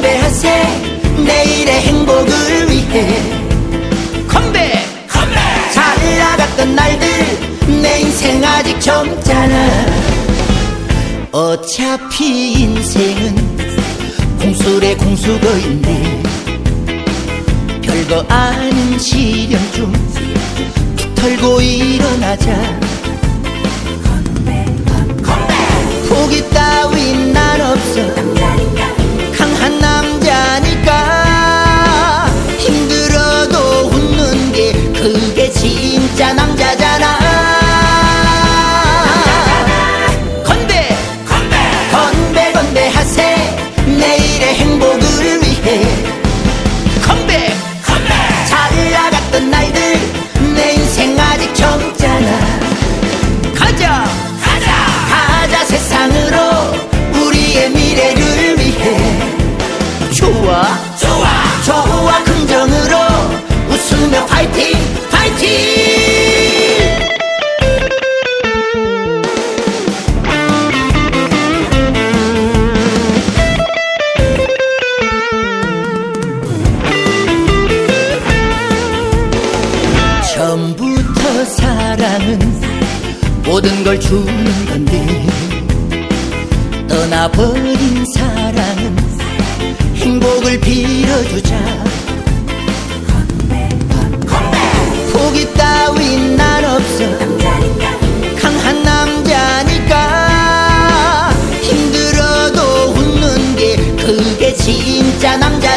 건배 건배하세 내일의 행복을 위해. 건배! 건배! 잘 나갔던 날들 내 인생 아직 젊잖아. 어차피 인생은 공술의 공수거인데 별거 아닌 시련 좀 털고 일어나자 남자 모든 걸 주는 건데 떠나버린 사랑은 행복을 빌어주자. 포기 따윈 난 없어. 강한 남자니까. 힘들어도 웃는 게 그게 진짜 남자잖아